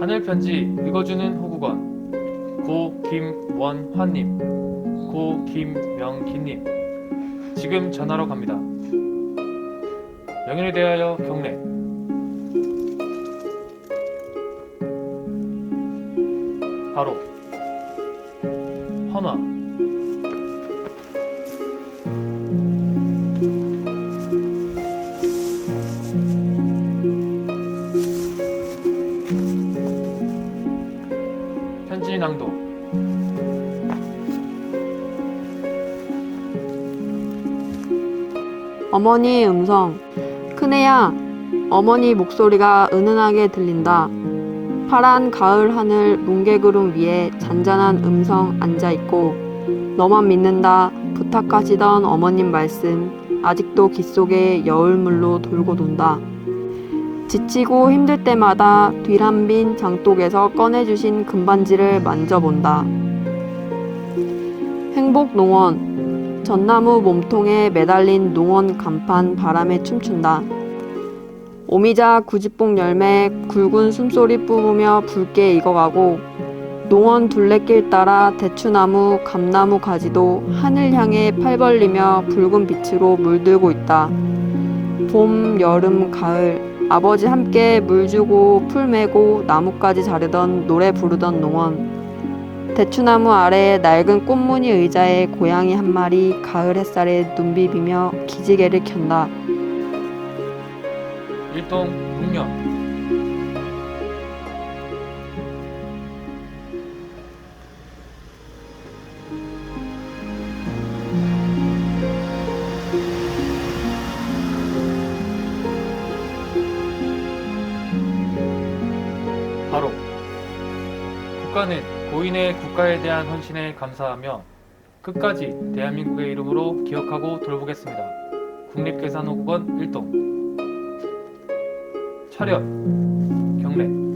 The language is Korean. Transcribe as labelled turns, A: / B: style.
A: 하늘 편지 읽어주는 호국원 고 김원환님 고 김명기님. 지금 전화로 갑니다. 영인에 대하여 경례. 바로 헌화 편지 낭독
B: 어머니 음성. 큰애야, 어머니 목소리가 은은하게 들린다. 파란 가을 하늘 뭉게구름 위에 잔잔한 음성 앉아 있고, 너만 믿는다 부탁하시던 어머님 말씀, 아직도 귓속에 여울물로 돌고 돈다. 지치고 힘들 때마다 뒤란빈 장독에서 꺼내주신 금반지를 만져본다. 행복 농원, 전나무 몸통에 매달린 농원 간판 바람에 춤춘다. 오미자 구지뽕 열매 굵은 숨소리 뿜으며 붉게 익어가고 농원 둘레길 따라 대추나무, 감나무 가지도 하늘 향해 팔 벌리며 붉은 빛으로 물들고 있다. 봄, 여름, 가을 아버지 함께 물 주고 풀 메고 나뭇가지 자르던 노래 부르던 농원 대추나무 아래 낡은 꽃무늬 의자에 고양이 한 마리 가을 햇살에 눈 비비며 기지개를 켠다.
A: 일동 국녀 국가는 고인의 국가에 대한 헌신에 감사하며 끝까지 대한민국의 이름으로 기억하고 돌보겠습니다. 국립계산호국원 1동. 차렷. 경례